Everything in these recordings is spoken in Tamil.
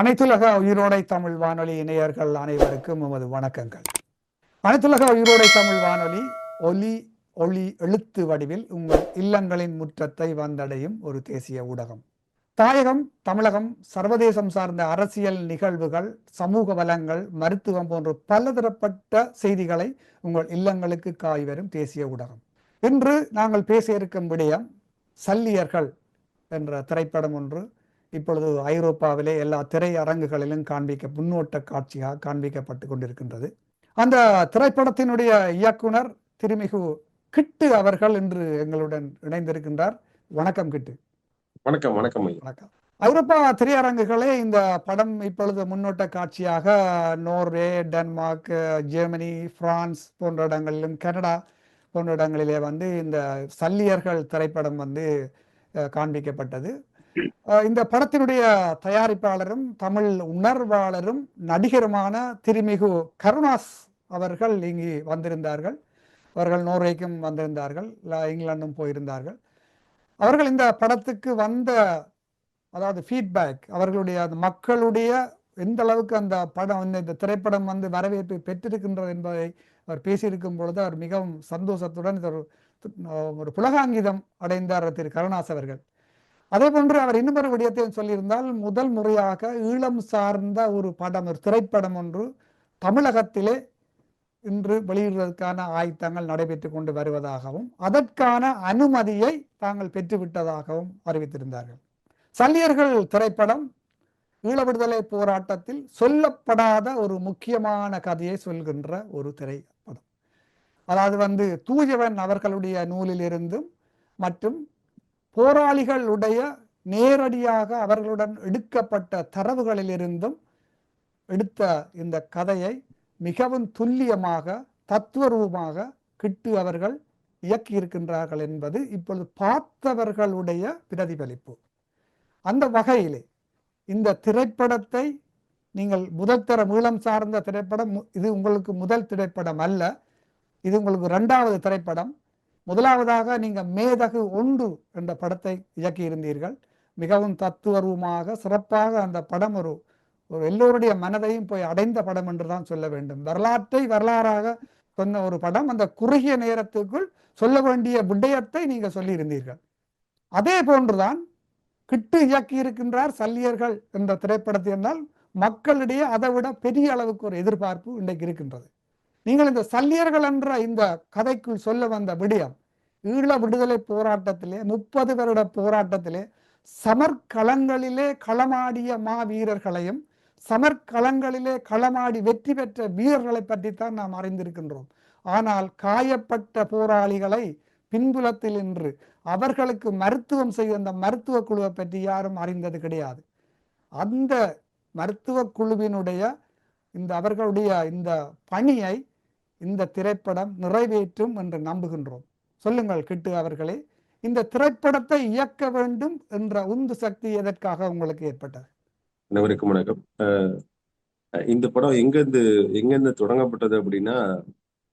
அனைத்துலக உயிரோடை தமிழ் வானொலி இணையர்கள் அனைவருக்கும் உமது வணக்கங்கள். அனைத்துலக உயிரோடை தமிழ் வானொலி ஒலி ஒளி எழுத்து வடிவில் உங்கள் இல்லங்களின் முற்றத்தை வந்தடையும் ஒரு தேசிய ஊடகம். தாயகம் தமிழகம் சர்வதேசம் சார்ந்த அரசியல் நிகழ்வுகள் சமூக வளங்கள் மருத்துவம் போன்ற பலதரப்பட்ட செய்திகளை உங்கள் இல்லங்களுக்கு காய் வரும் தேசிய ஊடகம். இன்று நாங்கள் பேச இருக்கும் விடயம் சல்லியர்கள் என்ற திரைப்படம் ஒன்று இப்பொழுது ஐரோப்பாவிலே எல்லா திரையரங்குகளிலும் காண்பிக்க முன்னோட்ட காட்சியாக காண்பிக்கப்பட்டு கொண்டிருக்கின்றது. அந்த திரைப்படத்தினுடைய இயக்குனர் திருமிகு கிட்டு அவர்கள் இன்று எங்களுடன் இணைந்திருக்கின்றார். வணக்கம் கிட்டு. வணக்கம் வணக்கம் வணக்கம். ஐரோப்பா திரையரங்குகளே இந்த படம் இப்பொழுது முன்னோட்ட காட்சியாக நோர்வே டென்மார்க் ஜெர்மனி பிரான்ஸ் போன்ற இடங்களிலும் கனடா போன்ற இடங்களிலே வந்து இந்த சல்லியர்கள் திரைப்படம் வந்து காண்பிக்கப்பட்டது. இந்த படத்தினுடைய தயாரிப்பாளரும் தமிழ் உணர்வாளரும் நடிகருமான திருமிகு கருணாஸ் அவர்கள் இங்கு வந்திருந்தார்கள். அவர்கள் நோர்வேக்கும் வந்திருந்தார்கள் இங்கிலாந்தும் போயிருந்தார்கள். அவர்கள் இந்த படத்துக்கு வந்த அதாவது ஃபீட்பேக் அவர்களுடைய அந்த மக்களுடைய எந்த அளவுக்கு அந்த படம் வந்து இந்த திரைப்படம் வந்து வரவேற்பு பெற்றிருக்கின்றது என்பதை அவர் பேசியிருக்கும் பொழுது அவர் மிகவும் சந்தோஷத்துடன் ஒரு ஒரு புலகாங்கிதம் அடைந்தார் திரு கருணாஸ் அவர்கள். அதே போன்று அவர் இன்னும் ஒரு விடயத்தையும் சொல்லியிருந்தால் முதல் முறையாக ஈழம் சார்ந்த ஒரு படம் ஒரு திரைப்படம் ஒன்று தமிழகத்திலே இன்று வெளியிடுவதற்கான ஆயத்தங்கள் நடைபெற்று கொண்டு வருவதாகவும் அதற்கான அனுமதியை தாங்கள் பெற்றுவிட்டதாகவும் அறிவித்திருந்தார்கள். சல்லியர்கள் திரைப்படம் ஈழ விடுதலை போராட்டத்தில் சொல்லப்படாத ஒரு முக்கியமான கதையை சொல்கின்ற ஒரு திரைப்படம். அதாவது வந்து தூயவன் அவர்களுடைய நூலிலிருந்தும் மற்றும் போராளிகளுடைய நேரடியாக அவர்களுடன் எடுக்கப்பட்ட தரவுகளிலிருந்தும் எடுத்த இந்த கதையை மிகவும் துல்லியமாக தத்துவரூபமாக கிட்டு அவர்கள் இயக்கியிருக்கின்றார்கள் என்பது இப்பொழுது பார்த்தவர்களுடைய பிரதிபலிப்பு. அந்த வகையிலே இந்த திரைப்படத்தை நீங்கள் முதல்தர மூலம் சார்ந்த திரைப்படம் இது உங்களுக்கு முதல் திரைப்படம் அல்ல இது உங்களுக்கு இரண்டாவது திரைப்படம். முதலாவதாக நீங்க மேதகு ஒன்று என்ற படத்தை இயக்கியிருந்தீர்கள். மிகவும் தத்துவரூபமாக சிறப்பாக அந்த படம் ஒரு ஒரு எல்லோருடைய மனதையும் போய் அடைந்த படம் என்று தான் சொல்ல வேண்டும். வரலாற்றை வரலாறாக சொன்ன ஒரு படம் அந்த குறுகிய நேரத்துக்குள் சொல்ல வேண்டிய விடயத்தை நீங்க சொல்லியிருந்தீர்கள். அதே போன்றுதான் கிட்டு இயக்கி இருக்கின்றார் சல்லியர்கள் என்ற திரைப்படத்தை என்றால் மக்களிடையே அதை விட பெரிய அளவுக்கு ஒரு எதிர்பார்ப்பு இன்றைக்கு இருக்கின்றது. நீங்கள் இந்த சல்லியர்கள் என்ற இந்த கதைக்குள் சொல்ல வந்த விடயம் ஈழ விடுதலை போராட்டத்திலே முப்பது வருட போராட்டத்திலே சமர்க்களங்களிலே களமாடிய மாவீரர்களையும் சமர்க்களங்களிலே களமாடி வெற்றி பெற்ற வீரர்களை பற்றித்தான் நாம் அறிந்திருக்கின்றோம். ஆனால் காயப்பட்ட போராளிகளை பின்புலத்தில் நின்று அவர்களுக்கு மருத்துவம் செய்த அந்த மருத்துவ குழுவை பற்றி யாரும் அறிந்தது கிடையாது. அந்த மருத்துவ குழுவினுடைய இந்த அவர்களுடைய இந்த பணியை இந்த திரைப்படம் நிறைவேற்றும் என்று நம்புகின்றோம். சொல்லுங்கள் கிட்டு அவர்களே இந்த திரைப்படத்தை இயக்க வேண்டும் என்ற உந்து சக்தி எதற்காக உங்களுக்கு ஏற்பட்டது? அனைவருக்கும் வணக்கம். இந்த படம் எங்கேருந்து எங்கேருந்து தொடங்கப்பட்டது அப்படின்னா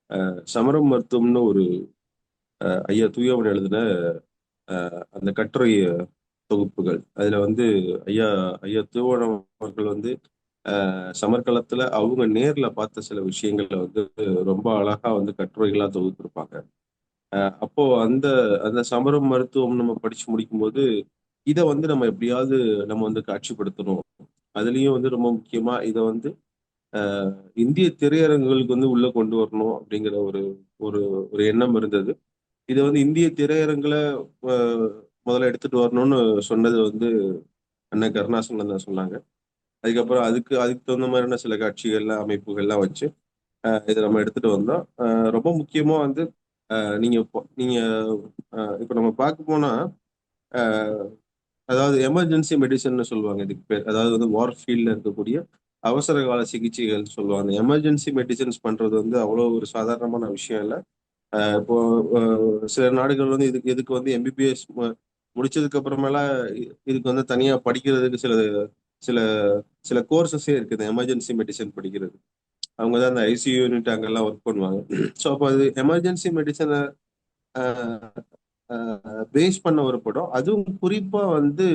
அஹ் சமரம் மருத்துவம்னு ஒரு அஹ் ஐயா தூயவன் எழுதின அஹ் அந்த கட்டுரை தொகுப்புகள். அதுல வந்து ஐயா ஐயா தூவனம் அவர்கள் வந்து சமர்க்களத்துல அவங்க நேர்ல பார்த்த சில விஷயங்களை வந்து ரொம்ப அழகா வந்து கட்டுரைகளா தொகுத்திருப்பாங்க. அப்போ அந்த அந்த சமரம் மருத்துவம் நம்ம படிச்சு முடிக்கும்போது இதை வந்து நம்ம எப்படியாவது நம்ம வந்து காட்சிப்படுத்தணும். அதுலயும் வந்து ரொம்ப முக்கியமா இதை வந்து இந்திய திரையரங்குகளுக்கு வந்து உள்ள கொண்டு வரணும் அப்படிங்கிற ஒரு ஒரு ஒரு எண்ணம் இருந்தது. இதை வந்து இந்திய திரையரங்குல முதல்ல எடுத்துட்டு வரணும்னு சொன்னது வந்து அண்ணன் கருணாசன் தான் சொன்னாங்க. அதுக்கப்புறம் அதுக்கு அதுக்கு தகுந்த மாதிரியான சில கட்சிகள்லாம் அமைப்புகள்லாம் வச்சு இதை நம்ம எடுத்துட்டு வந்தோம். ரொம்ப முக்கியமா வந்து நீங்க இப்போ- நீங்க இப்போ நம்ம பார்க்க போனா அதாவது எமர்ஜென்சி மெடிசன்னு சொல்லுவாங்க இதுக்கு பேர். அதாவது வந்து வார் ஃபீல்ட்ல இருக்கக்கூடிய அவசர கால சிகிச்சைகள் சொல்லுவாங்க. எமர்ஜென்சி மெடிசன்ஸ் பண்றது வந்து அவ்வளோ ஒரு சாதாரணமான விஷயம் இல்லை. இப்போ சில நாடுகள் வந்து இதுக்கு இதுக்கு வந்து எம்பிபிஎஸ் முடிச்சதுக்கு அப்புறமேல இதுக்கு வந்து தனியா படிக்கிறதுக்கு சில சில சில கோர்சஸே இருக்குது எமர்ஜென்சி மெடிசன் படிக்கிறது. அவங்க தான் அந்த ஐசியூ யூனிட் அங்கெல்லாம் ஒர்க் பண்ணுவாங்க. ஸோ அப்போ அது எமர்ஜென்சி மெடிசனை பேஸ் பண்ண ஒரு படம். அதுவும் குறிப்பாக வந்து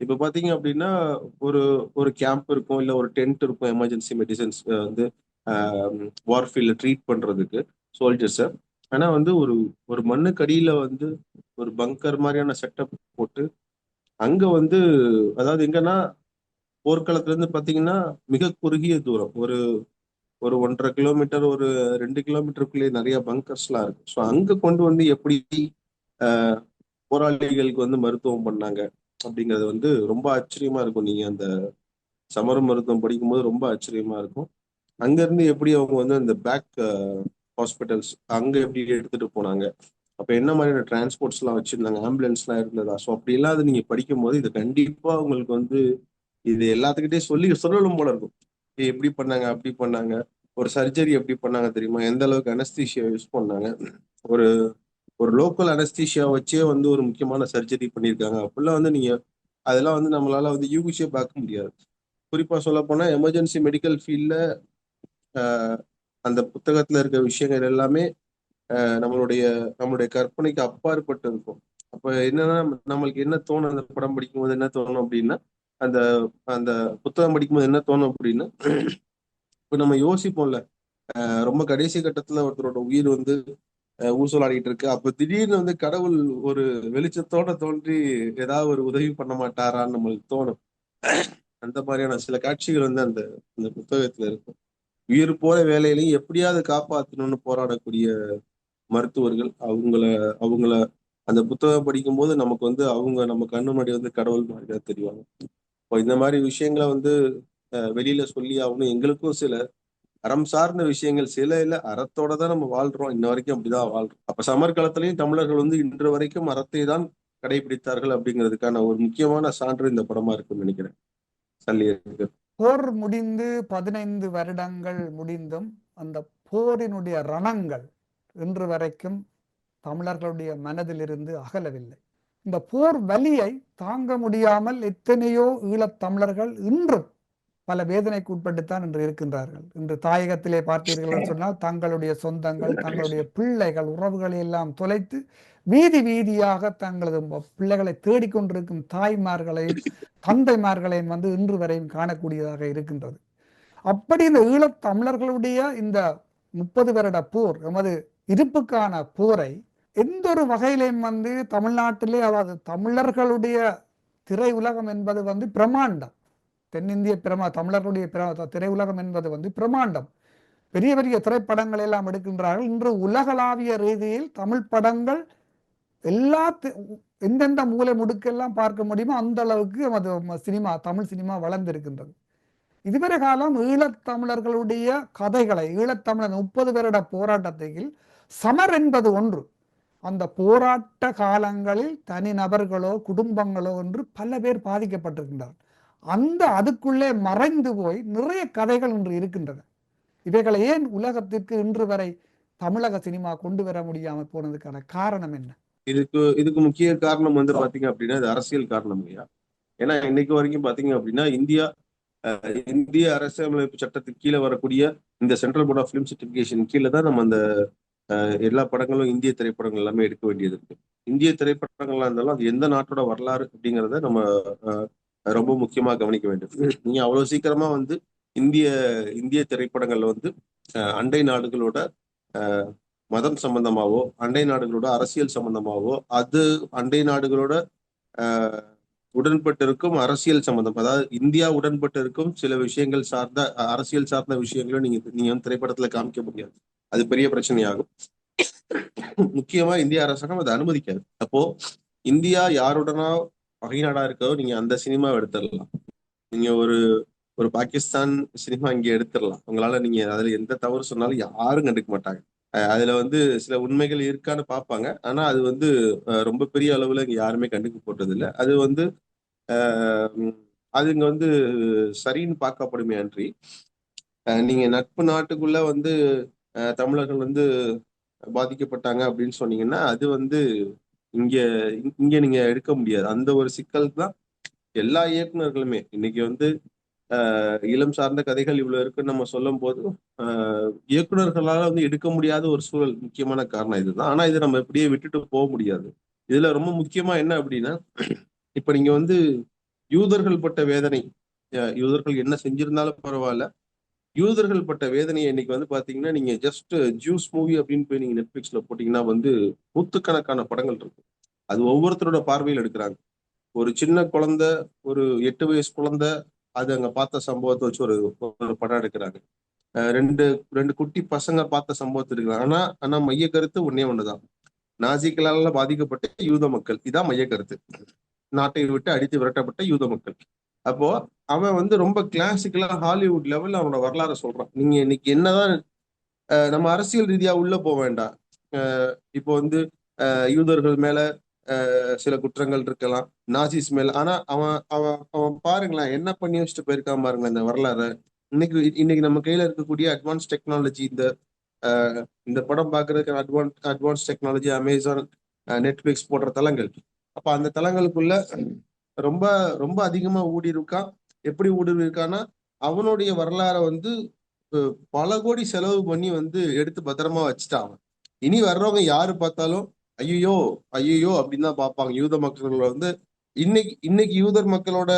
இப்போ பார்த்தீங்க அப்படின்னா ஒரு ஒரு கேம்ப் இருக்கும் இல்லை ஒரு டென்ட் இருக்கும் எமர்ஜென்சி மெடிசன்ஸ் வந்து வார்ஃபீல்டில் ட்ரீட் பண்ணுறதுக்கு சோல்ஜர்ஸை ஆனால் வந்து ஒரு ஒரு மண்ணுக்கடியில் வந்து ஒரு பங்கர் மாதிரியான செட்டப் போட்டு அங்கே வந்து அதாவது எங்கன்னா போர்க்களத்திலேருந்து பார்த்தீங்கன்னா மிக குறுகிய தூரம். ஒரு ஒரு ஒன்றரை கிலோமீட்டர் ஒரு ரெண்டு கிலோமீட்டருக்குள்ளேயே நிறைய பங்கர்ஸ்லாம் இருக்கு. ஸோ அங்கே கொண்டு வந்து எப்படி போராளிகளுக்கு வந்து மருத்துவம் பண்ணாங்க அப்படிங்கிறது வந்து ரொம்ப ஆச்சரியமா இருக்கும். நீங்க அந்த சமர மருத்துவம் படிக்கும்போது ரொம்ப ஆச்சரியமா இருக்கும். அங்கேருந்து எப்படி அவங்க வந்து அந்த பேக் ஹாஸ்பிட்டல்ஸ் அங்கே எப்படி எடுத்துட்டு போனாங்க? அப்போ என்ன மாதிரியான டிரான்ஸ்போர்ட்ஸ்லாம் வச்சுருந்தாங்க? வச்சிருந்தாங்க இருந்ததா? ஸோ அப்படி இல்லாத நீங்கள் படிக்கும் போது இது கண்டிப்பாக உங்களுக்கு வந்து இது எல்லாத்துக்கிட்டே சொல்லி சொல்லணும் போல இருக்கும். எப்படி பண்ணாங்க அப்படி பண்ணாங்க. ஒரு சர்ஜரி எப்படி பண்ணாங்க தெரியுமா? எந்த அளவுக்கு அனஸ்தீஷியா யூஸ் பண்ணாங்க? ஒரு ஒரு லோக்கல் அனஸ்தீஷியா வச்சே வந்து ஒரு முக்கியமான சர்ஜரி பண்ணியிருக்காங்க. அப்படிலாம் வந்து நீங்க அதெல்லாம் வந்து நம்மளால வந்து யூகிச்சே பார்க்க முடியாது. குறிப்பா சொல்ல போனா எமர்ஜென்சி மெடிக்கல் ஃபீல்ட்ல அந்த புத்தகத்துல இருக்க விஷயங்கள் எல்லாமே நம்மளுடைய நம்மளுடைய கற்பனைக்கு அப்பாற்பட்டு இருக்கும். அப்ப என்னன்னா நம்மளுக்கு என்ன தோணும் அந்த படம் படிக்கும்போது என்ன தோணும் அப்படின்னா அந்த அந்த புத்தகம் படிக்கும்போது என்ன தோணும் அப்படின்னா இப்போ நம்ம யோசிப்போம்ல. ஆஹ் ரொம்ப கடைசி கட்டத்துல ஒருத்தரோட உயிர் வந்து ஊசலாடிட்டு இருக்கு. அப்ப திடீர்னு வந்து கடவுள் ஒரு வெளிச்சத்தோட தோன்றி ஏதாவது ஒரு உதவி பண்ண மாட்டாரான்னு நம்மளுக்கு தோணும். அந்த மாதிரியான சில காட்சிகள் வந்து அந்த அந்த புத்தகத்துல இருக்கும். உயிர் போற வேலையிலையும் எப்படியாவது காப்பாத்தணும்னு போராடக்கூடிய மருத்துவர்கள் அவங்கள அவங்கள அந்த புத்தகம் படிக்கும்போது நமக்கு வந்து அவங்க நம்ம கண்ணு முன்னாடி வந்து கடவுள் மாதிரி தான் தெரிவாங்க. இப்போ இந்த மாதிரி விஷயங்களை வந்து வெளியில சொல்லி ஆகணும். எங்களுக்கும் சில அறம் சார்ந்த விஷயங்கள் சில இல்லை அறத்தோட தான் நம்ம வாழ்றோம். இன்ன வரைக்கும் அப்படிதான் வாழ்றோம். அப்ப சமர்காலத்திலையும் தமிழர்கள் வந்து இன்று வரைக்கும் அறத்தை தான் கடைபிடித்தார்கள் அப்படிங்கிறதுக்கான ஒரு முக்கியமான சான்று இந்த படமா இருக்குன்னு நினைக்கிறேன். போர் முடிந்து பதினைந்து வருடங்கள் முடிந்தும் அந்த போரினுடைய ரணங்கள் இன்று வரைக்கும் தமிழர்களுடைய மனதிலிருந்து அகலவில்லை. இந்த போர் வலியை தாங்க முடியாமல் எத்தனையோ ஈழத் தமிழர்கள் இன்றும் பல வேதனைக்கு உட்பட்டுத்தான் இன்று இருக்கின்றார்கள். இன்று தாயகத்திலே பார்த்தீர்கள் என்று சொன்னால் தங்களுடைய சொந்தங்கள் தங்களுடைய பிள்ளைகள் உறவுகளை எல்லாம் தொலைத்து வீதி வீதியாக தங்களது பிள்ளைகளை தேடிக்கொண்டிருக்கும் தாய்மார்களையும் தந்தைமார்களையும் வந்து இன்று வரையும் காணக்கூடியதாக இருக்கின்றது. அப்படி இந்த ஈழத் தமிழர்களுடைய இந்த முப்பது வருட போர் எமது இருப்புக்கான போரை எந்த ஒரு வகையிலையும் வந்து தமிழ்நாட்டிலே அதாவது தமிழர்களுடைய திரையுலகம் என்பது வந்து பிரமாண்டம் தென்னிந்திய பிரமா தமிழர்களுடைய பிர- திரையுலகம் என்பது வந்து பிரமாண்டம் பெரிய பெரிய திரைப்படங்கள் எல்லாம் எடுக்கின்றார்கள். இன்று உலகளாவிய ரீதியில் தமிழ் படங்கள் எல்லா எந்தெந்த மூலை முடுக்கெல்லாம் பார்க்க முடியுமோ அந்த அளவுக்கு அது சினிமா தமிழ் சினிமா வளர்ந்திருக்கின்றது. இதுவரை காலம் ஈழத்தமிழர்களுடைய கதைகளை ஈழத்தமிழர் முப்பது வருட போராட்டத்தில் சமர் என்பது ஒன்று. அந்த போராட்ட காலங்களில் தனிநபர்களோ குடும்பங்களோ என்று பல பேர் பாதிக்கப்பட்டிருக்கின்றார்கள் அந்த அதுக்குள்ளே மறைந்து போய் நிறைய கதைகள் இன்று இருக்கின்றன. இவைகளை ஏன் உலகத்திற்கு இன்று வரை தமிழக சினிமா கொண்டு வர முடியாமல் போனதுக்கான காரணம் என்ன? இதுக்கு இதுக்கு முக்கிய காரணம் வந்து பாத்தீங்க அப்படின்னா இது அரசியல் காரணம் இல்லையா ஏன்னா இன்னைக்கு வரைக்கும் பாத்தீங்க அப்படின்னா இந்தியா இந்திய அரசியலமைப்பு சட்டத்துக்கு கீழே வரக்கூடிய இந்த central board of film certification கீழே தான் நம்ம அந்த எல்லா படங்களும் இந்திய திரைப்படங்கள் எல்லாமே எடுக்க வேண்டியது இருக்கு. இந்திய திரைப்படங்களா இருந்தாலும் அது எந்த நாட்டோட வரலாறு அப்படிங்கிறத நம்ம அஹ், ரொம்ப முக்கியமா கவனிக்க வேண்டும். நீங்க அவ்வளவு சீக்கிரமா வந்து இந்திய இந்திய திரைப்படங்கள்ல வந்து அஹ், அண்டை நாடுகளோட மதம் சம்பந்தமாவோ அண்டை நாடுகளோட அரசியல் சம்பந்தமாவோ அது அண்டை நாடுகளோட ஆஹ், உடன்பட்டிருக்கும் அரசியல் சம்பந்தம். அதாவது இந்தியா உடன்பட்டிருக்கும் சில விஷயங்கள் சார்ந்த அரசியல் சார்ந்த விஷயங்களும் நீங்க நீங்க வந்து திரைப்படத்துல காமிக்க முடியாது. அது பெரிய பிரச்சனையாகும். முக்கியமா இந்திய அரசாங்கம் அதை அனுமதிக்காது. அப்போ இந்தியா யாருடனா பகை நாடா இருக்கோ நீங்க அந்த சினிமாவை எடுத்துடலாம். நீங்க ஒரு ஒரு பாகிஸ்தான் சினிமா இங்க எடுத்துடலாம். உங்களால நீங்க அதுல எந்த தவறு சொன்னாலும் யாரும் கண்டுக்க மாட்டாங்க. அஹ் அதுல வந்து சில உண்மைகள் இருக்கான்னு பார்ப்பாங்க. ஆனா அது வந்து ரொம்ப பெரிய அளவுல இங்க யாருமே கண்டுக்க போட்டது இல்ல அது வந்து அது இங்க வந்து சரின்னு பார்க்கப்படுமே அன்றி நீங்க நட்பு நாட்டுக்குள்ள வந்து தமிழர்கள் வந்து பாதிக்கப்பட்டாங்க அப்படின்னு சொன்னீங்கன்னா அது வந்து இங்க இங்க நீங்க எடுக்க முடியாது. அந்த ஒரு சிக்கல் தான் எல்லா இயக்குனர்களுமே இன்னைக்கு வந்து இளம் சார்ந்த கதைகள் இவ்வளவு இருக்குன்னு நம்ம சொல்லும் போது ஆஹ் வந்து எடுக்க முடியாத ஒரு சூழல் முக்கியமான காரணம் இதுதான். ஆனா இதை நம்ம இப்படியே விட்டுட்டு போக முடியாது. இதுல ரொம்ப முக்கியமா என்ன அப்படின்னா இப்ப நீங்க வந்து யூதர்கள் பட்ட வேதனை யூதர்கள் என்ன செஞ்சிருந்தாலும் பரவாயில்ல. யூதர்கள் பட்ட வேதனையை இன்னைக்கு வந்து பாத்தீங்கன்னா நீங்க ஜஸ்ட் ஜூஸ் மூவி அப்படின்னு போய் நீங்க நெட்ஃபிளிக்ஸ்ல போட்டீங்கன்னா வந்து நூத்துக்கணக்கான படங்கள் இருக்கு அது ஒவ்வொருத்தரோட பார்வையில் எடுக்கிறாங்க. ஒரு சின்ன குழந்தை ஒரு எட்டு வயசு குழந்தை அது அங்க பார்த்த சம்பவத்தை வச்சு ஒரு ஒரு படம் எடுக்கிறாங்க. ரெண்டு ரெண்டு குட்டி பசங்க பார்த்த சம்பவத்தை எடுக்கிறாங்க. ஆனா ஆனா மைய கருத்து ஒன்னே ஒண்ணுதான். நாசிக்களால பாதிக்கப்பட்ட யூத மக்கள். இதான் மைய கருத்து. நாட்டை விட்டு அடித்து விரட்டப்பட்ட யூத மக்கள். அப்போ அவன் வந்து ரொம்ப கிளாசிக்கலா ஹாலிவுட் லெவல்ல அவனோட வரலாறு சொல்றான். நீங்க இன்னைக்கு என்னதான் நம்ம அரசியல் ரீதியா உள்ள போக வேண்டாம். இப்போ வந்து யூதர்கள் மேல சில குற்றங்கள் இருக்கலாம் நாசிஸ் மேல. ஆனா அவன் அவன் அவன் பாருங்களேன் என்ன பண்ணி வச்சுட்டு போயிருக்கான் பாருங்களேன் இந்த வரலாறு. இன்னைக்கு இன்னைக்கு நம்ம கையில இருக்கக்கூடிய அட்வான்ஸ் டெக்னாலஜி இந்த இந்த படம் பாக்குறதுக்கு advance advance technology Amazon Netflix போன்ற தளங்கள். அப்ப அந்த தளங்களுக்குள்ள ரொம்ப ரொம்ப அதிகமா ஊடி இருக்கான் எப்படி ஊடி இருக்கான்னா அவனுடைய வரலாறை வந்து பல கோடி செலவு பண்ணி வந்து எடுத்து பத்திரமா வச்சுட்டான் அவன். இனி வர்றவங்க யாரு பார்த்தாலும் ஐயோ ஐயோ அப்படின்னு தான் பார்ப்பாங்க. யூத மக்கள் வந்து இன்னைக்கு இன்னைக்கு யூதர் மக்களோட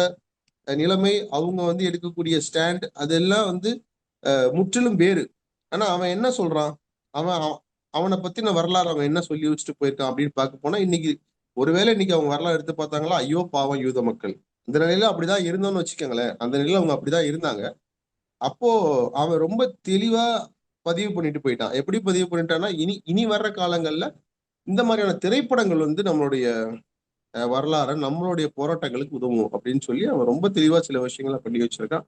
நிலைமை அவங்க வந்து எடுக்கக்கூடிய ஸ்டாண்ட் அதெல்லாம் வந்து முற்றிலும் வேறு. ஆனா அவன் என்ன சொல்றான்? அவன் அவ- அவனை பத்தின வரலாறு அவன் என்ன சொல்லி வச்சுட்டு போயிருக்கான் அப்படின்னு பார்க்க போனா இன்னைக்கு ஒருவேளை இன்னைக்கு அவங்க வரலாறு எடுத்து பார்த்தாங்களா? ஐயோ பாவம் யூத மக்கள். இந்த நிலையில அப்படிதான் இருந்தோம்னு வச்சுக்கோங்களேன். அந்த நிலையில அவங்க அப்படிதான் இருந்தாங்க. அப்போ அவன் ரொம்ப தெளிவா பதிவு பண்ணிட்டு போயிட்டான். எப்படி பதிவு பண்ணிட்டான்னா இனி இனி வர்ற காலங்கள்ல இந்த மாதிரியான திரைப்படங்கள் வந்து நம்மளுடைய வரலாறு வரலாறை நம்மளுடைய போராட்டங்களுக்கு உதவும் அப்படின்னு சொல்லி அவன் ரொம்ப தெளிவா சில விஷயங்களை பண்ணி வச்சிருக்கான்.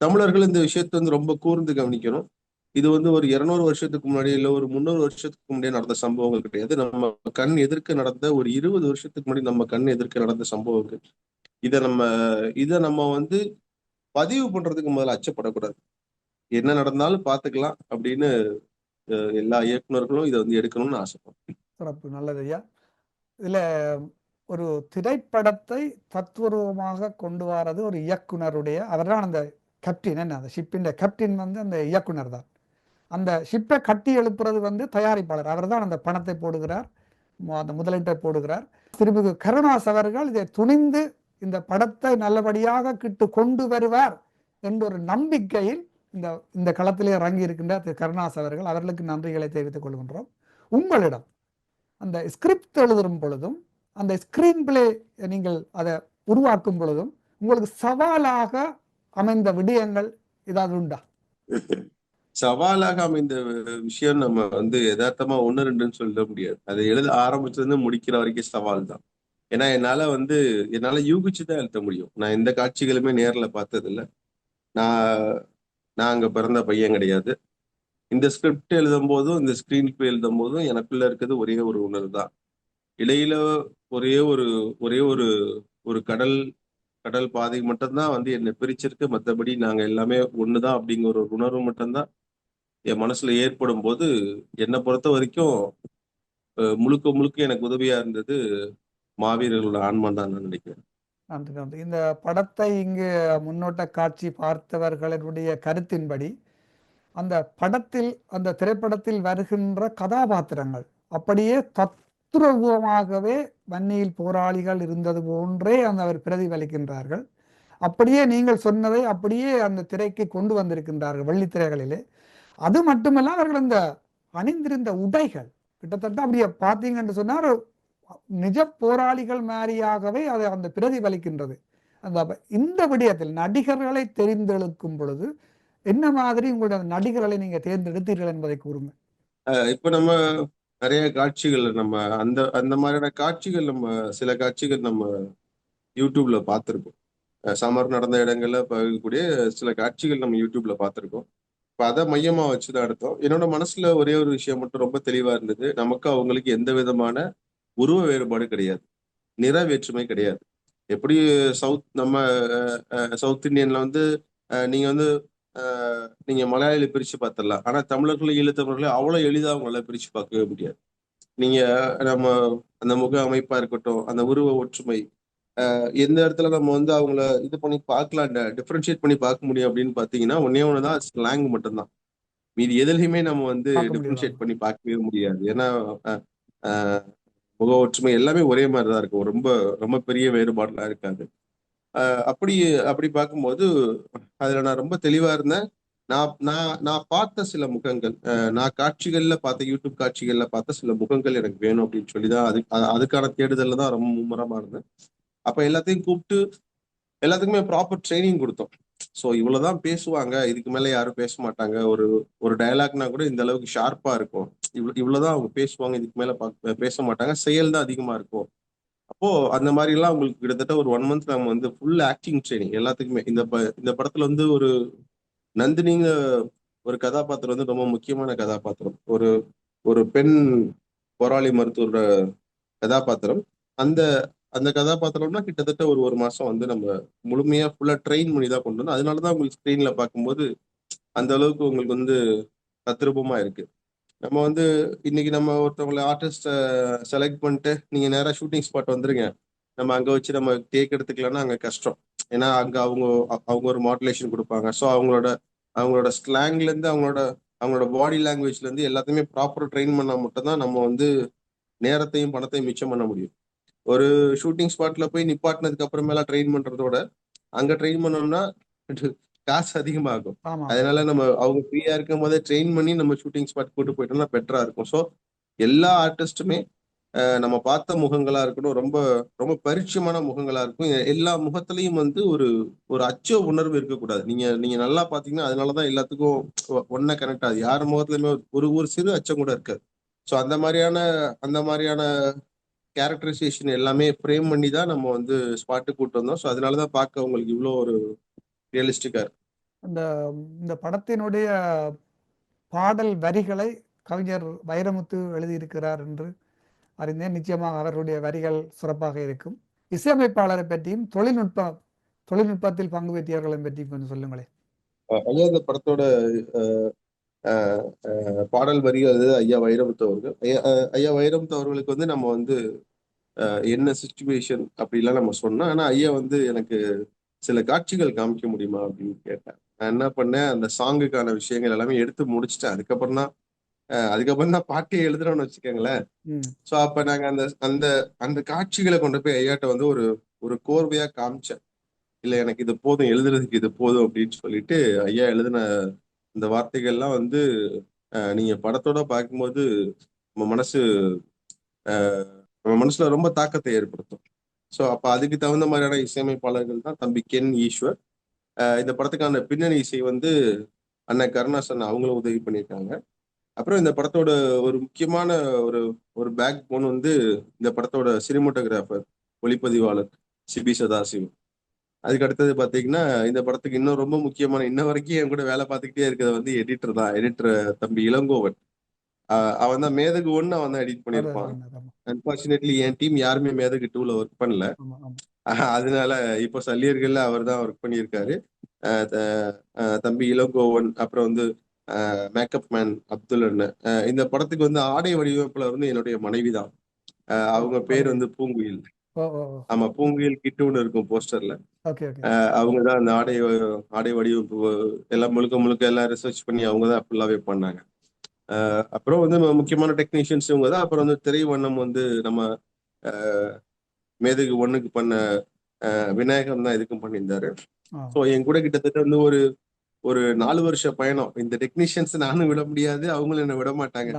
தமிழர்கள் இந்த விஷயத்த வந்து ரொம்ப கூர்ந்து கவனிக்கணும். இது வந்து ஒரு இருநூறு வருஷத்துக்கு முன்னாடி இல்ல ஒரு முந்நூறு வருஷத்துக்கு முன்னாடி நடந்த சம்பவங்கள் கிடையாது. நம்ம கண் எதிர்க்க நடந்த ஒரு இருபது வருஷத்துக்கு முன்னாடி நம்ம கண் எதிர்க்க நடந்த சம்பவங்கள். இதை நம்ம இதை நம்ம வந்து பதிவு பண்றதுக்கு முதல்ல அச்சப்படக்கூடாது. என்ன நடந்தாலும் பார்த்துக்கலாம் அப்படின்னு எல்லா இயக்குநர்களும் இதை வந்து எடுக்கணும்னு ஆசைப்படுறேன். சிறப்பு. நல்லது ஐயா. இதுல ஒரு திரைப்படத்தை தத்துவரூபமாக கொண்டு வர்றது ஒரு இயக்குனருடைய அதனால் அந்த கேப்டின் என்ன அந்த ஷிப்பின் கேப்டின் வந்து அந்த இயக்குனர் தான். அந்த ஷிப்பை கட்டி எழுப்புறது வந்து தயாரிப்பாளர். அவர்தான் அந்த பணத்தை போடுகிறார். அந்த முதலீட்டை போடுகிறார். திருமிகு கருணாஸ் அவர்கள் இதை துணிந்து இந்த படத்தை நல்லபடியாக கிட்டு கொண்டு வருவார் என்ற ஒரு நம்பிக்கையில் இந்த இந்த களத்திலே இறங்கி இருக்கின்ற திரு கருணாஸ் அவர்கள். அவர்களுக்கு நன்றிகளை தெரிவித்துக் கொள்கின்றோம். உங்களிடம் அந்த ஸ்கிரிப்ட் எழுதும் பொழுதும் அந்த ஸ்கிரீன் பிளே நீங்கள் அதை உருவாக்கும் பொழுதும் உங்களுக்கு சவாலாக அமைந்த விடயங்கள் ஏதாவது உண்டா? சவாலாக அமைந்த விஷயம் நம்ம வந்து யதார்த்தமா ஒண்ணு ரெண்டுன்னு சொல்ல முடியாது. அதை எழுத ஆரம்பிச்சதுல முடிக்கிற வரைக்கும் சவால் தான். ஏன்னா என்னால வந்து என்னால யூகிச்சு தான் எழுத முடியும். நான் எந்த காட்சிகளுமே நேர்ல பார்த்ததில்ல. நான் நான் அங்க பிறந்த பையன் கிடையாது. இந்த ஸ்கிரிப்ட் எழுதும் போதும் இந்த ஸ்கிரீன் பிளே எழுதும் போதும் எனக்குள்ள இருக்கிறது ஒரே ஒரு உணர்வு தான். இடையில ஒரே ஒரு ஒரே ஒரு ஒரு கடல் கடல் பாதை மட்டும்தான் வந்து என்னை பிரிச்சிருக்கு. மற்றபடி நாங்க எல்லாமே ஒண்ணுதான் அப்படிங்கிற ஒரு உணர்வு மட்டும்தான் என் மனசுல ஏற்படும் போது என்னை பொறுத்த வரைக்கும் முழுக்க முழுக்க எனக்கு உதவியா இருந்தது மாவீரர்களோட ஆன்மா தான் நான் நினைக்கிறேன். நன்றி நன்றி. இந்த படத்தை இங்கு முன்னோட்ட காட்சி பார்த்தவர்களுடைய கருத்தின்படி அந்த படத்தில் அந்த திரைப்படத்தில் வருகின்ற கதாபாத்திரங்கள் அப்படியே தத்ரூபமாகவே வன்னியில் போராளிகள் இருந்தது போன்றே அந்த அவர் பிரதிபலிக்கின்றார்கள். அப்படியே நீங்கள் சொன்னதை அப்படியே அந்த திரைக்கு கொண்டு வந்திருக்கின்றார்கள் வெள்ளித்திரைகளிலே. அது மட்டுமல்ல அவர்கள் இந்த அணிந்திருந்த உடைகள் கிட்டத்தட்ட அப்படியே பார்த்தீங்கன்னு சொன்னால் நிஜ போராளிகள் மாதிரியாகவே அதை அந்த பிரதிபலிக்கின்றது. அந்த இந்த விடயத்தில் நடிகர்களை தெரிந்தெடுக்கும் பொழுது என்ன மாதிரி உங்களுடைய அந்த நடிகர்களை நீங்க தேர்ந்தெடுத்தீர்கள் என்பதை கூறுங்க. அஹ், இப்ப நம்ம நிறைய காட்சிகள் நம்ம அந்த அந்த மாதிரியான காட்சிகள் நம்ம சில காட்சிகள் நம்ம யூடியூப்ல பார்த்திருக்கோம் சமர் நடந்த இடங்கள்ல பகிரக்கூடிய சில காட்சிகள் நம்ம யூடியூப்ல பார்த்துருக்கோம் இப்ப அதை மையமா வச்சுதான் எடுத்தோம். என்னோட மனசுல ஒரே ஒரு விஷயம் மட்டும் ரொம்ப தெளிவா இருந்தது. நமக்கு அவங்களுக்கு எந்த விதமான உருவ வேறுபாடு கிடையாது. நிற வேற்றுமை கிடையாது. எப்படி சவுத் நம்ம சவுத் இந்தியன்ல வந்து அஹ், நீங்க வந்து அஹ், நீங்க மலையாளில பிரிச்சு பார்த்துடலாம். ஆனா தமிழர்களை ஈழத்தமிழர்களை அவ்வளவு எளிதா அவங்களால பிரிச்சு பார்க்கவே முடியாது. நீங்க நம்ம அந்த முக அமைப்பா இருக்கட்டும் அந்த உருவ ஒற்றுமை எந்த இடத்துல நம்ம வந்து அவங்கள இது பண்ணி பார்க்கலாம் டிஃபரன்ஷியேட் பண்ணி பார்க்க முடியும் அப்படின்னு பாத்தீங்கன்னா ஒன்னே ஒண்ணுதான் ஸ்லாங் மட்டும்தான். மீதி எதுலையுமே நம்ம வந்து. டிஃபரன்ஷியேட் பண்ணி பார்க்கவே முடியாது. ஏன்னா முக ஒற்றுமை எல்லாமே ஒரே மாதிரி தான் இருக்கும் ரொம்ப ரொம்ப பெரிய வேறுபாடுலாம் இருக்காது. அஹ், அப்படி அப்படி பார்க்கும்போது அதுல நான் ரொம்ப தெளிவா இருந்தேன். நான் நான் நான் பார்த்த சில முகங்கள் நான் காட்சிகள்ல பார்த்த யூடியூப் காட்சிகள்ல பார்த்த சில முகங்கள் எனக்கு வேணும் அப்படின்னு சொல்லி தான் அது அதுக்கான தேடுதல்ல தான் ரொம்ப மும்முரமா இருந்தேன். அப்ப எல்லாத்தையும் கூப்பிட்டு எல்லாத்துக்குமே ப்ராப்பர் ட்ரைனிங் கொடுத்தோம். ஸோ இவ்வளவுதான் பேசுவாங்க. இதுக்கு மேல யாரும் பேச மாட்டாங்க. ஒரு ஒரு டயலாக்னா கூட இந்த அளவுக்கு ஷார்ப்பா இருக்கும். இவ்வளவு இவ்வளவுதான் அவங்க பேசுவாங்க. இதுக்கு மேல பேச மாட்டாங்க. செயல் தான் அதிகமா இருக்கும். அப்போ அந்த மாதிரி எல்லாம் உங்களுக்கு கிட்டத்தட்ட ஒரு ஒன் மந்த் நம்ம வந்து ஃபுல் ஆக்டிங் ட்ரைனிங் எல்லாத்துக்குமே. இந்த ப- இந்த படத்துல வந்து ஒரு நந்தினிங்க ஒரு கதாபாத்திரம் வந்து ரொம்ப முக்கியமான கதாபாத்திரம். ஒரு ஒரு பெண் போராளி மருத்துவரோட கதாபாத்திரம். அந்த அந்த கதாபாத்திரம்னா கிட்டத்தட்ட ஒரு ஒரு மாசம் வந்து நம்ம முழுமையா ஃபுல்லா ட்ரெயின் பண்ணி தான் கொண்டு வந்தோம் அதனாலதான் உங்களுக்கு ஸ்க்ரீன்ல பார்க்கும்போது அந்த அளவுக்கு உங்களுக்கு வந்து தத்ரூபமா இருக்கு. நம்ம வந்து இன்னைக்கு நம்ம ஒருத்தவங்களை ஆர்டிஸ்ட செலக்ட் பண்ணிட்டு நீங்க நேரா ஷூட்டிங் ஸ்பாட் வந்துருங்க. நம்ம அங்க வச்சு நம்ம டேக் எடுத்துக்கலாம்னா அங்க கஷ்டம். ஏன்னா அங்க அவங்க அவங்க ஒரு மாடுலேஷன் கொடுப்பாங்க. ஸோ அவங்களோட அவங்களோட ஸ்லாங்ல இருந்து அவங்களோட அவங்களோட பாடி லாங்குவேஜ்ல இருந்து எல்லாத்தையுமே ப்ராப்பர் ட்ரெயின் பண்ணா மட்டும்தான் நம்ம வந்து நேரத்தையும் பணத்தையும் மிச்சம் பண்ண முடியும். ஒரு ஷூட்டிங் ஸ்பாட்ல போய் நிப்பாட்டினதுக்கு அப்புறமேல ட்ரெயின் பண்றதோட அங்க ட்ரெயின் பண்ணோம்னா காசு அதிகமாகும். அதனால நம்ம அவங்க ஃப்ரீயா இருக்கும் போதே ட்ரெயின் பண்ணி நம்ம ஷூட்டிங் ஸ்பாட் கூட்டு போயிட்டோம்னா பெட்டரா இருக்கும். ஸோ எல்லா ஆர்டிஸ்ட்டுமே நம்ம பார்த்த முகங்களா இருக்கட்டும் ரொம்ப ரொம்ப பரிச்சயமான முகங்களா இருக்கும். எல்லா முகத்திலையும் வந்து ஒரு ஒரு அச்ச உணர்வு இருக்கக்கூடாது. நீங்க நீங்க நல்லா பாத்தீங்கன்னா அதனாலதான் எல்லாத்துக்கும் ஒ- ஒண்ணா கனெக்ட் ஆகுது. யார் முகத்துலயுமே ஒரு ஒரு சிறு அச்சம் கூட இருக்காது. ஸோ அந்த மாதிரியான அந்த மாதிரியான கேரக்டரைசேஷன் எல்லாமே ஃப்ரேம் பண்ணி தான் நம்ம வந்து ஸ்பாட்டு கூட்டு வந்தோம். ஸோ அதனாலதான் பார்க்க உங்களுக்கு இவ்வளோ ஒரு ரியலிஸ்டிக்கா இருக்கு. இந்த இந்த படத்தினுடைய பாடல் வரிகளை கவிஞர் வைரமுத்து எழுதியிருக்கிறார் என்று அறிந்தேன். நிச்சயமாக அவருடைய வரிகள் சிறப்பாக இருக்கும். இசையமைப்பாளரை பற்றியும் தொழில்நுட்ப தொழில்நுட்பத்தில் பங்கு பெற்றியவர்களை பற்றியும் கொஞ்சம் சொல்லுங்களேன். ஐயா இந்த படத்தோட பாடல் வரி அது ஐயா வைரமுத்து அவர்கள். ஐயா ஐயா வைரமுத்து அவர்களுக்கு வந்து நம்ம வந்து என்ன சுச்சுவேஷன் அப்படிலாம் நம்ம சொன்னோம். ஆனா ஐயா வந்து எனக்கு சில காட்சிகள் காமிக்க முடியுமா அப்படின்னு கேட்டேன். நான் என்ன பண்ணேன்? அந்த சாங்குக்கான விஷயங்கள் எல்லாமே எடுத்து முடிச்சிட்டேன். அதுக்கப்புறம் தான் அதுக்கப்புறம் தான் பாட்டே எழுதுறோம்னு வச்சுக்கோங்களேன். ஸோ அப்ப நாங்க அந்த அந்த அந்த காட்சிகளை கொண்டு போய் ஐயாட்ட வந்து ஒரு ஒரு கோர்வையா காமிச்சேன். இல்ல எனக்கு இது போதும் எழுதுறதுக்கு இது போதும் அப்படின்னு சொல்லிட்டு ஐயா எழுதின இந்த வார்த்தைகள்லாம் வந்து நீங்க படத்தோட பார்க்கும்போது நம்ம மனசு நம்ம மனசுல ரொம்ப தாக்கத்தை ஏற்படுத்தும். ஸோ அப்போ அதுக்கு தகுந்த மாதிரியான இசையமைப்பாளர்கள் தான் தம்பி கென் ஈஸ்வர். இந்த படத்துக்கான பின்னணி இசை வந்து அண்ணன் கருணாசன் அவங்களும் உதவி பண்ணியிருக்காங்க. அப்புறம் இந்த படத்தோட ஒரு முக்கியமான ஒரு ஒரு பேக் போன் வந்து இந்த படத்தோட சினிமோட்டோகிராஃபர் ஒளிப்பதிவாளர் சிபி சதாசிவம். அதுக்கு அடுத்தது பாத்தீங்கன்னா இந்த படத்துக்கு இன்னும் ரொம்ப முக்கியமான இன்ன வரைக்கும் என் கூட வேலை பார்த்துக்கிட்டே இருக்கிறது வந்து எடிட்டர் தான். எடிட்டர் தம்பி இளங்கோவன். அவன் தான் மேதகு ஒன்னு அவன் தான் எடிட் பண்ணியிருப்பான். அன்பார்ச்சுனேட்லி என் டீம் யாருமே மேதகு டூல ஒர்க் பண்ணல. அதனால இப்போ சல்லியர்கள்ல அவர் தான் ஒர்க் பண்ணியிருக்காரு. தம்பி இளங்கோவன் அப்புறம் வந்து மேக்கப் மேன் அப்துல் அண்ணன் இந்த படத்துக்கு வந்து ஆடை வடிவமைப்புல வந்து என்னுடைய மனைவி தான் அவங்க பேர் வந்து பூங்குயில். ஆமா பூங்குயில் கிட்டுன்னு இருக்கும் போஸ்டர்ல. அவங்க தான் அந்த ஆடை ஆடை வடிவமைப்பு எல்லாம் முழுக்க முழுக்க எல்லாம் ரிசர்ச் பண்ணி அவங்க தான் ஃபுல்லாவே பண்ணாங்க அப்புறம் வந்து முக்கியமான டெக்னீஷியன்ஸ் இவங்க தான் அப்புறம் வந்து திரை வண்ணம் வந்து நம்ம மேதகு ஒண்ணுக்கு பண்ண விநாயகம் தான் இதுக்கும் பண்ணியிருந்தாரு. ஸோ என் கூட கிட்டத்தட்ட வந்து ஒரு ஒரு நாலு வருஷ பயணம். இந்த டெக்னீஷியன்ஸ் நானும் விட முடியாது அவங்களும் என்ன விட மாட்டாங்க.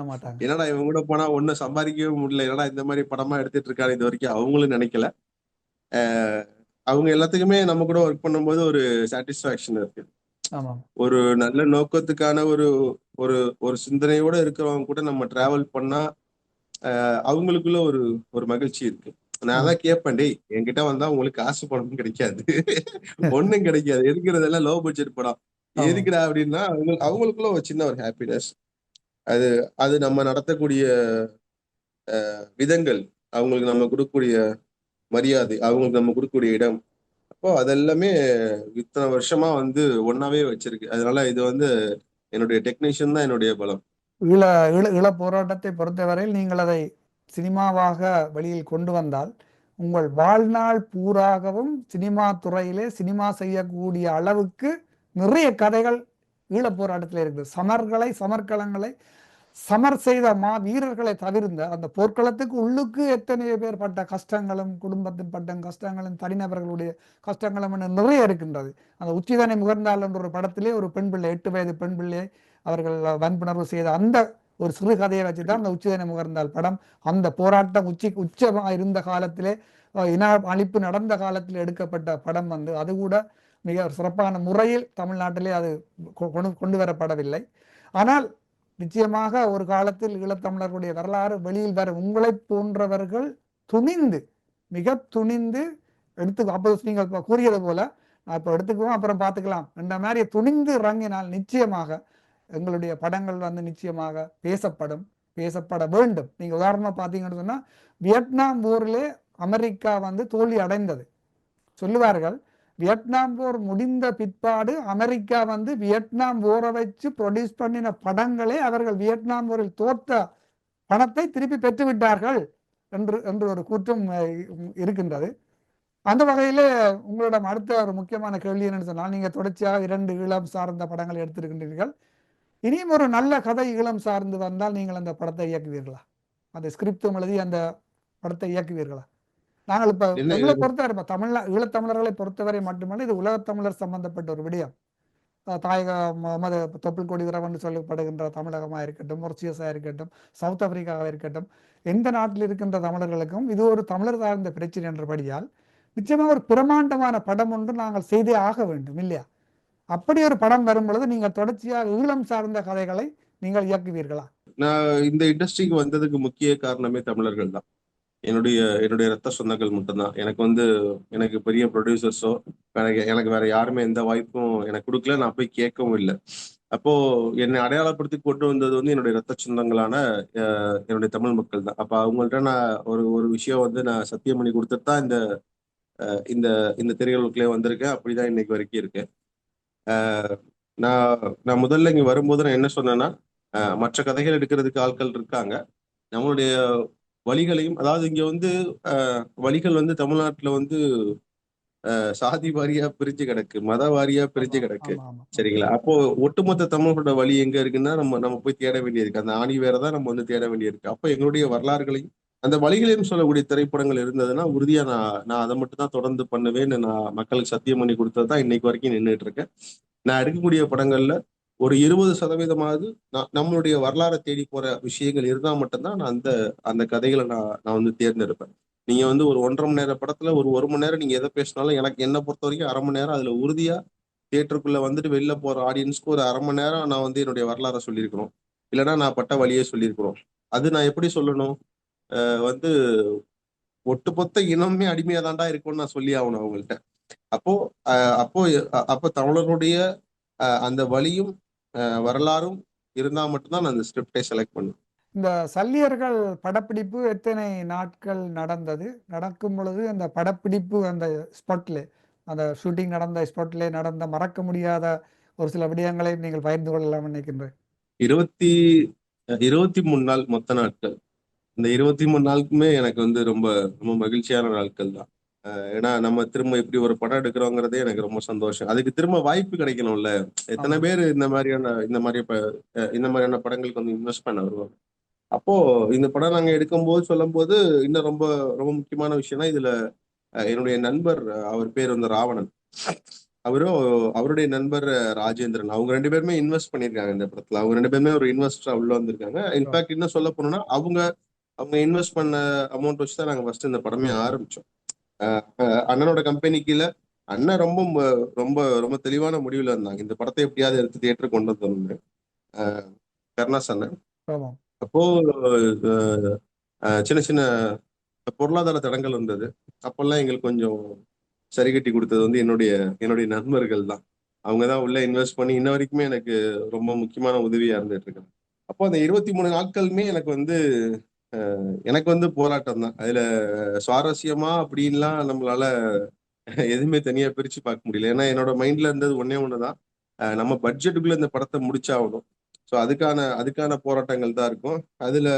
என்னடா இவங்க கூட போனா ஒன்னும் சம்பாதிக்கவே முடியல என்னடா இந்த மாதிரி படமா எடுத்துட்டு இருக்காரு இது வரைக்கும்? அவங்களும் நினைக்கல. அவங்க எல்லாத்துக்குமே நம்ம கூட ஒர்க் பண்ணும்போது ஒரு சாட்டிஸ்ஃபேக்ஷன் இருக்கு. ஒரு நல்ல நோக்கத்துக்கான ஒரு ஒரு ஒரு சிந்தனையோட இருக்கிறவங்க கூட நம்ம டிராவல் பண்ணா ஆஹ் அவங்களுக்குள்ள ஒரு ஒரு மகிழ்ச்சி இருக்கு. நான் தான் கேட்பேன் டேய் என்கிட்ட வந்தா உங்களுக்கு காசு பணமும் கிடைக்காது. ஒண்ணும் கிடைக்காது. எடுக்கிறதெல்லாம் லோ பட்ஜெட் படம். எதுக்குடா அப்படின்னா அவங்க அவங்களுக்குள்ள ஒரு சின்ன ஒரு ஹாப்பினஸ் அது அது நம்ம நடத்தக்கூடிய விதங்கள் அவங்களுக்கு நம்ம கொடுக்கக்கூடிய மரியாதை அவங்களுக்கு நம்ம கொடுக்கக்கூடிய இடம். அப்போ அதெல்லாமே இத்தனை வருஷமா வந்து ஒன்னாவே வச்சிருக்கு. அதனால இது வந்து என்னுடைய டெக்னீஷியன் தான் என்னுடைய பலம். ஈழ ஈழ ஈழ போராட்டத்தை பொறுத்தவரையில் நீங்கள் அதை சினிமாவாக வெளியில் கொண்டு வந்தால் உங்கள் வாழ்நாள் பூராகவும் சினிமா துறையிலே சினிமா செய்யக்கூடிய அளவுக்கு நிறைய கதைகள் ஈழப் போராட்டத்தில் இருக்குது. சமர்களை சமர்க்களங்களை சமர் செய்த மா வீரர்களை தவிர்ந்த அந்த போர்க்களத்துக்கு உள்ளுக்கு எத்தனையோ பேர் பட்ட கஷ்டங்களும் குடும்பத்தின் பட்ட கஷ்டங்களும் தனிநபர்களுடைய கஷ்டங்களும் நிறைய இருக்கின்றது. அந்த உச்சிதனை முகர்ந்தால் என்ற ஒரு படத்திலே ஒரு பெண் பிள்ளை எட்டு வயது பெண் பிள்ளையை அவர்கள் வன்புணர்வு செய்த அந்த ஒரு சிறு கதையை வச்சு தான் அந்த உச்சிதனை முகர்ந்தால் படம் அந்த போராட்டம் உச்சி உச்சமாக இருந்த காலத்திலே இன அழிப்பு நடந்த காலத்தில் எடுக்கப்பட்ட படம் வந்து அது கூட மிக சிறப்பான முறையில் தமிழ்நாட்டிலே அது கொ- கொண்டு கொண்டு வரப்படவில்லை ஆனால் நிச்சயமாக ஒரு காலத்தில் ஈழத்தமிழர்களுடைய வரலாறு வெளியில் வர உங்களை போன்றவர்கள் துணிந்து மிக துணிந்து எடுத்து அப்போ நீங்கள் கூறியது போல நான் இப்போ எடுத்துக்குவோம் அப்புறம் பார்த்துக்கலாம் என்ற மாதிரி துணிந்து இறங்கினால் நிச்சயமாக எங்களுடைய படங்கள் வந்து நிச்சயமாக பேசப்படும் பேசப்பட வேண்டும். நீங்க உதாரணமா பார்த்தீங்கன்னு சொன்னா வியட்நாம் போரிலே அமெரிக்கா வந்து தோல்வி அடைந்தது. சொல்லுவார்கள் வியட்நாம் போர் முடிந்த பிற்பாடு அமெரிக்கா வந்து வியட்நாம் போரை வச்சு ப்ரொடியூஸ் பண்ணின படங்களே அவர்கள் வியட்நாம் போரில் தோற்ற பணத்தை திருப்பி பெற்று விட்டார்கள் என்று என்று ஒரு கூற்றம் இருக்கின்றது. அந்த வகையில் உங்களிடம் அடுத்த ஒரு முக்கியமான கேள்வி என்னன்னு சொன்னால் நீங்கள் தொடர்ச்சியாக இரண்டு இளம் சார்ந்த படங்களை எடுத்திருக்கின்றீர்கள். இனியும் ஒரு நல்ல கதை இளம் சார்ந்து வந்தால் நீங்கள் அந்த படத்தை இயக்குவீர்களா? அந்த ஸ்கிரிப்டும் எழுதி அந்த படத்தை இயக்குவீர்களா? நாங்கள் இப்ப எங்களை பொறுத்தவரை இப்ப தமிழ்நா ஈழத்தமிழர்களை பொறுத்தவரை மட்டுமல்ல இது உலகத்தமிழர் சம்பந்தப்பட்ட ஒரு விடயம். தாயக மத தொப்புள் கொடி சொல்லப்படுகின்ற தமிழகமாக இருக்கட்டும் மொரிசியஸாக இருக்கட்டும் சவுத் ஆப்பிரிக்காவாக இருக்கட்டும் எந்த நாட்டில் இருக்கின்ற தமிழர்களுக்கும் இது ஒரு தமிழர் சார்ந்த பிரச்சனை என்றபடியால் நிச்சயமாக ஒரு பிரமாண்டமான படம் ஒன்று நாங்கள் செய்தே ஆக வேண்டும் இல்லையா? அப்படி ஒரு படம் வரும் பொழுது நீங்கள் தொடர்ச்சியாக ஈழம் சார்ந்த கதைகளை நீங்கள் இயக்குவீர்களா? நான் இந்த இண்டஸ்ட்ரிக்கு வந்ததுக்கு முக்கிய காரணமே தமிழர்கள் தான். என்னுடைய என்னுடைய ரத்த சொந்தங்கள் மட்டும்தான். எனக்கு வந்து எனக்கு பெரிய ப்ரொடியூசர்ஸோ எனக்கு எனக்கு வேற யாருமே எந்த வாய்ப்பும் எனக்கு கொடுக்கல. நான் போய் கேட்கவும் இல்லை. அப்போ என்னை அடையாளப்படுத்தி கொண்டு வந்தது வந்து என்னுடைய ரத்த சொந்தங்களான என்னுடைய தமிழ் மக்கள் தான். அப்போ அவங்கள்ட்ட நான் ஒரு ஒரு விஷயம் வந்து நான் சத்தியம் பண்ணி கொடுத்துட்டு தான் இந்த இந்த இந்த திரைகளுக்குள்ளே வந்திருக்கேன். அப்படிதான் இன்னைக்கு வரைக்கும் இருக்கேன். நான் நான் முதல்ல இங்கே வரும்போது நான் என்ன சொன்னேன்னா மற்ற கதைகள் எடுக்கிறதுக்கு ஆட்கள் இருக்காங்க. நம்மளுடைய வழிகளையும் அதாவது இங்க வந்து வழிகள் வந்து தமிழ்நாட்டுல வந்து சாதி வாரியா பிரிஞ்சு கிடக்கு மத வாரியா பிரிஞ்சு கிடக்கு. சரிங்களா? அப்போ ஒட்டுமொத்த தமிழர்களோட வழி எங்க இருக்குன்னா நம்ம நம்ம போய் தேட வேண்டியிருக்கு. அந்த ஆணி வேற தான் நம்ம வந்து தேட வேண்டியிருக்கு. அப்போ எங்களுடைய வரலாறுகளையும் அந்த வழிகளையும் சொல்லக்கூடிய திரைப்படங்கள் இருந்ததுன்னா உறுதியா நான் நான் அதை மட்டும் தான் தொடர்ந்து பண்ணுவேன்னு நான் மக்களுக்கு சத்தியம் பண்ணி கொடுத்தது தான் இன்னைக்கு வரைக்கும் நின்றுட்டு இருக்கேன். நான் எடுக்கக்கூடிய படங்கள்ல ஒரு இருபது சதவீதமாவது நான் நம்மளுடைய வரலாறை தேடி போற விஷயங்கள் இருந்தா மட்டும்தான் நான் அந்த அந்த கதைகளை நான் நான் வந்து தேர்ந்தெடுப்பேன். நீங்க வந்து ஒரு ஒன்றரை மணி நேர படத்துல ஒரு ஒரு மணி நேரம் நீங்க எதை பேசினாலும் எனக்கு என்னை பொறுத்த வரைக்கும் அரை மணி நேரம் அதுல உறுதியா தியேட்டருக்குள்ள வந்துட்டு வெளில போற ஆடியன்ஸ்க்கு ஒரு அரை மணி நேரம் நான் வந்து என்னுடைய வரலாறை சொல்லியிருக்கணும். இல்லைன்னா நான் பட்ட வழியே சொல்லியிருக்கிறோம் அது நான் எப்படி சொல்லணும்? வந்து ஒட்டுமொத்த இனமே அடிமையா தாண்டா இருக்கும்னு நான் சொல்லி ஆகணும் அவங்கள்ட்ட. அப்போ அப்போ அப்போ தமிழர்களுடைய அந்த வழியும் வரலாறும் இருந்தா மட்டும்தான் நான் அந்த ஸ்கிரிப்டை செலக்ட் பண்ணுவேன். இந்த சல்லியர்கள் படப்பிடிப்பு எத்தனை நாட்கள் நடந்தது? நடக்கும் பொழுது அந்த படப்பிடிப்பு அந்த ஸ்பாட்ல அந்த ஷூட்டிங் நடந்த ஸ்பாட்ல நடந்த மறக்க முடியாத ஒரு சில விடயங்களை நீங்கள் பகிர்ந்து கொள்ளலாம் நினைக்கின்றேன். இருபத்தி இருபத்தி மூணு நாள் மொத்த நாட்கள். இந்த இருபத்தி மூணு நாளுக்குமே எனக்கு வந்து ரொம்ப ரொம்ப மகிழ்ச்சியான நாட்கள் தான் ஏன்னா நம்ம திரும்ப இப்படி ஒரு படம் எடுக்கிறோங்கிறதே எனக்கு ரொம்ப சந்தோஷம். அதுக்கு திரும்ப வாய்ப்பு கிடைக்கணும்ல. எத்தனை. பேர் இந்த மாதிரியான இந்த மாதிரி இந்த மாதிரியான படங்களுக்கு வந்து இன்வெஸ்ட் பண்ண வருவாங்க. அப்போ இந்த படம் நாங்க எடுக்கும்போது சொல்லும்போது இன்னும் ரொம்ப ரொம்ப முக்கியமான விஷயம்னா இதுல என்னுடைய நண்பர் அவர் பேர் வந்து ராவணன். அவரும் அவருடைய நண்பர் ராஜேந்திரன். அவங்க ரெண்டு பேருமே இன்வெஸ்ட் பண்ணிருக்காங்க இந்த படத்துல. அவங்க ரெண்டு பேருமே ஒரு இன்வெஸ்டரா உள்ள வந்திருக்காங்க. இன்ஃபேக்ட் இன்னும் சொல்ல போனோம்னா அவங்க அவங்க இன்வெஸ்ட் பண்ண அமௌண்ட் வச்சு தான் நாங்க ஃபர்ஸ்ட் இந்த படமே ஆரம்பிச்சோம். அண்ணனோட கம்பெனி கீழே அண்ணன் ரொம்ப ரொம்ப ரொம்ப தெளிவான முடிவுல இருந்தாங்க. இந்த படத்தை எப்படியாவது எடுத்து தியேட்டர் கொண்டு வந்தோம்னு. கருணாஸ் அண்ணன். அப்போ சின்ன சின்ன பொருளாதார தடங்கள் இருந்தது. அப்பெல்லாம் எங்களுக்கு கொஞ்சம் சரி கட்டி கொடுத்தது வந்து என்னுடைய என்னுடைய நண்பர்கள் தான். அவங்க தான் உள்ள இன்வெஸ்ட் பண்ணி இன்ன வரைக்குமே எனக்கு ரொம்ப முக்கியமான உதவியா இருந்துட்டு இருக்காங்க. அப்போ அந்த இருபத்தி மூணு நாட்களுமே எனக்கு வந்து எனக்கு வந்து போராட்டம் தான். அதுல சுவாரஸ்யமா அப்படின்லாம் நம்மளால எதுவுமே தனியா பிரிச்சு பார்க்க முடியல. ஏன்னா என்னோட மைண்ட்ல இருந்தது ஒன்னே ஒண்ணுதான். நம்ம பட்ஜெட்டுக்குள்ள இந்த படத்தை முடிச்சாகணும். ஸோ அதுக்கான அதுக்கான போராட்டங்கள் தான் இருக்கும். அதுல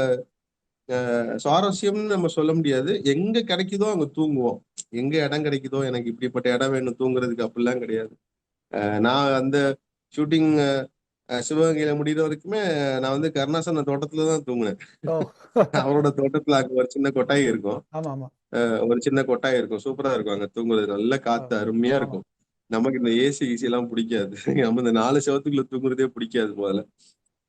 சுவாரஸ்யம்னு நம்ம சொல்ல முடியாது. எங்க கிடைக்குதோ அங்க தூங்குவோம். எங்க இடம் கிடைக்குதோ எனக்கு இப்படிப்பட்ட இடம் வேணும் தூங்குறதுக்கு அப்படிலாம் கிடையாது. நான் அந்த ஷூட்டிங் சிவகங்கையில முடிகிற வரைக்குமே நான் வந்து கருணாசன தோட்டத்துல தான் தூங்கினேன். அவரோட தோட்டத்துல அங்க ஒரு சின்ன கொட்டாய் இருக்கும். ஒரு சின்ன கொட்டாய் இருக்கும். சூப்பரா இருக்கும் அங்க தூங்குறது. நல்ல காத்து அருமையா இருக்கும். நமக்கு இந்த ஏசி ஈசி எல்லாம் பிடிக்காது. நம்ம இந்த நாலு செவத்துக்குள்ள தூங்குறதே பிடிக்காது முதல்ல.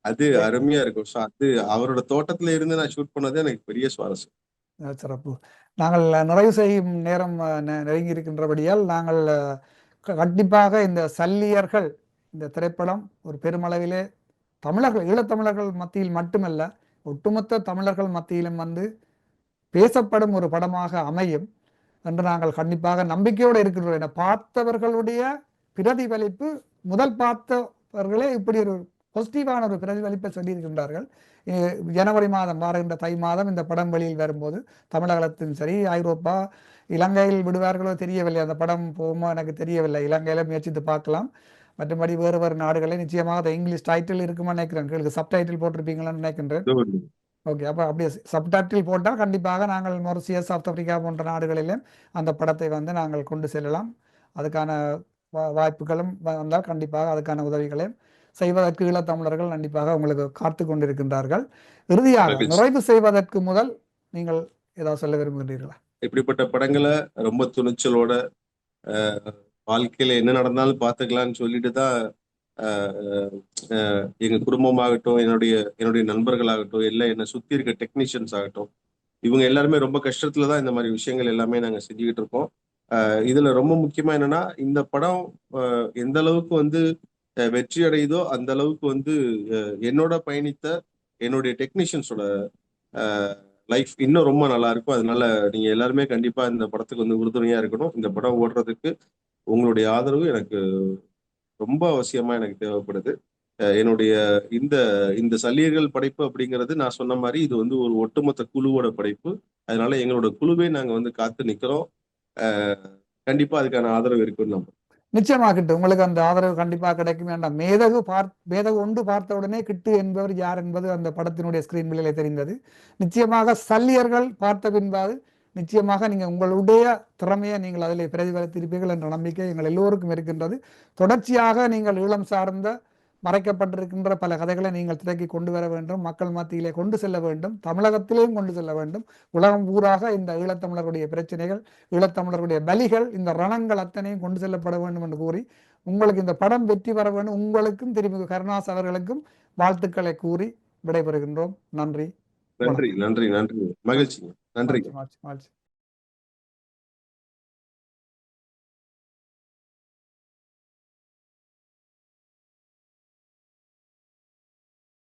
அது அருமையா இருக்கும். ஸோ அது அவரோட தோட்டத்துல இருந்து நான் ஷூட் பண்ணது எனக்கு பெரிய சுவாரஸ்யம். சிறப்பு. நாங்கள் நிறைவு செய்யும் நேரம் நெருங்கி இருக்கின்றபடியால் நாங்கள் கண்டிப்பாக இந்த சல்லியர்கள் இந்த திரைப்படம் ஒரு பெருமளவிலே தமிழர்கள் ஈழத்தமிழர்கள் மத்தியில் மட்டுமல்ல ஒட்டுமொத்த தமிழர்கள் மத்தியிலும் வந்து பேசப்படும் ஒரு படமாக அமையும் என்று நாங்கள் கண்டிப்பாக நம்பிக்கையோடு இருக்கின்றோம் என பார்த்தவர்களுடைய பிரதிபலிப்பு முதல் பார்த்தவர்களே இப்படி ஒரு பாசிட்டிவான ஒரு பிரதிபலிப்பை சொல்லியிருக்கின்றார்கள். ஜனவரி மாதம் வருகின்ற தை மாதம் இந்த படம் வெளியில் வரும்போது தமிழகத்தின் சரி ஐரோப்பா இலங்கையில் விடுவார்களோ தெரியவில்லை. அந்த படம் போகுமோ எனக்கு தெரியவில்லை. இலங்கையில முயற்சித்து பார்க்கலாம். மற்றபடி வேறு வேறு நாடுகளில் நிச்சயமாக அது இங்கிலீஷ் டைட்டில் இருக்குமா நினைக்கிறேன். உங்களுக்கு சப் டைட்டில் போட்டிருப்பீங்களான்னு நினைக்கின்றேன். ஓகே அப்போ அப்படியே சப்டைட்டில் போட்டால் கண்டிப்பாக நாங்கள் மொரிசியஸ் சவுத் ஆப்பிரிக்கா போன்ற நாடுகளிலும் அந்த படத்தை வந்து நாங்கள் கொண்டு செல்லலாம். அதுக்கான வாய்ப்புகளும் வந்தால் கண்டிப்பாக அதுக்கான உதவிகளையும் செய்வதற்கு ஈழத்தமிழர்கள் கண்டிப்பாக உங்களுக்கு காத்து கொண்டிருக்கின்றார்கள். இறுதியாக. நிறைவு செய்வதற்கு முதல் நீங்கள் ஏதாவது சொல்ல விரும்புகிறீர்களா இப்படிப்பட்ட படங்களை ரொம்ப துணிச்சலோட வாழ்க்கையில என்ன நடந்தாலும் பார்த்துக்கலாம்னு சொல்லிட்டு தான் எங்க குடும்பமாகட்டும் என்னுடைய என்னுடைய நண்பர்களாகட்டும் இல்லை என்னை சுத்தி இருக்க டெக்னீஷியன்ஸ் ஆகட்டும் இவங்க எல்லாருமே ரொம்ப கஷ்டத்துல தான் இந்த மாதிரி விஷயங்கள் எல்லாமே நாங்க செஞ்சுக்கிட்டு இருக்கோம். அஹ், இதுல ரொம்ப முக்கியமா என்னன்னா இந்த படம் எந்த அளவுக்கு வந்து அஹ், வெற்றி அடையுதோ அந்த அளவுக்கு வந்து என்னோட பயணித்த என்னுடைய டெக்னீஷியன்ஸோட லைஃப் இன்னும் ரொம்ப நல்லா இருக்கும். அதனால நீங்க எல்லாருமே கண்டிப்பா இந்த படத்துக்கு வந்து உறுதுணையா இருக்கணும். இந்த படம் ஓடுறதுக்கு உங்களுடைய ஆதரவு எனக்கு ரொம்ப அவசியமா எனக்கு தேவைப்படுது. என்னுடைய இந்த இந்த சல்லியர்கள் படைப்பு அப்படிங்கிறது நான் சொன்ன மாதிரி இது வந்து ஒரு ஒட்டுமொத்த குழுவோட படைப்பு. அதனால எங்களோட குழுவே நாங்க வந்து காத்து நிக்கிறோம். கண்டிப்பா அதுக்கான ஆதரவு இருக்குன்னு நம்ம நிச்சயமாக கிட்டு உங்களுக்கு அந்த ஆதரவு கண்டிப்பாக கிடைக்கும். வேண்டாம் மேதகு பார் மேதகு ஒன்று பார்த்த உடனே கிட்டு என்பவர் யார் என்பது அந்த படத்தினுடைய ஸ்கிரீன் பிள்ளையிலே தெரிந்தது. நிச்சயமாக சல்லியர்கள் பார்த்த பின்பாது நிச்சயமாக நீங்கள் உங்களுடைய திறமையை நீங்கள் அதில் பிரதிபலித்திருப்பீர்கள் என்ற நம்பிக்கை எங்கள் எல்லோருக்கும் இருக்கின்றது. தொடர்ச்சியாக நீங்கள் ஈழம் சார்ந்த மறைக்கப்பட்டிருக்கின்ற பல கதைகளை நீங்கள் திரைக்கு கொண்டு வர வேண்டும். மக்கள் மத்தியிலே கொண்டு செல்ல வேண்டும். தமிழகத்திலேயும் கொண்டு செல்ல வேண்டும். உலகம் ஊராக இந்த ஈழத்தமிழருடைய பிரச்சனைகள் ஈழத்தமிழருடைய பலிகள் இந்த ரணங்கள் அத்தனையும் கொண்டு செல்லப்பட வேண்டும் என்று கூறி உங்களுக்கு இந்த படம் வெற்றி பெற வேண்டும். உங்களுக்கும் திரும்பி கருணாஸ் அவர்களுக்கும் வாழ்த்துக்களை கூறி விடைபெறுகின்றோம். நன்றி. நன்றி நன்றி நன்றி. மகிழ்ச்சி. நன்றி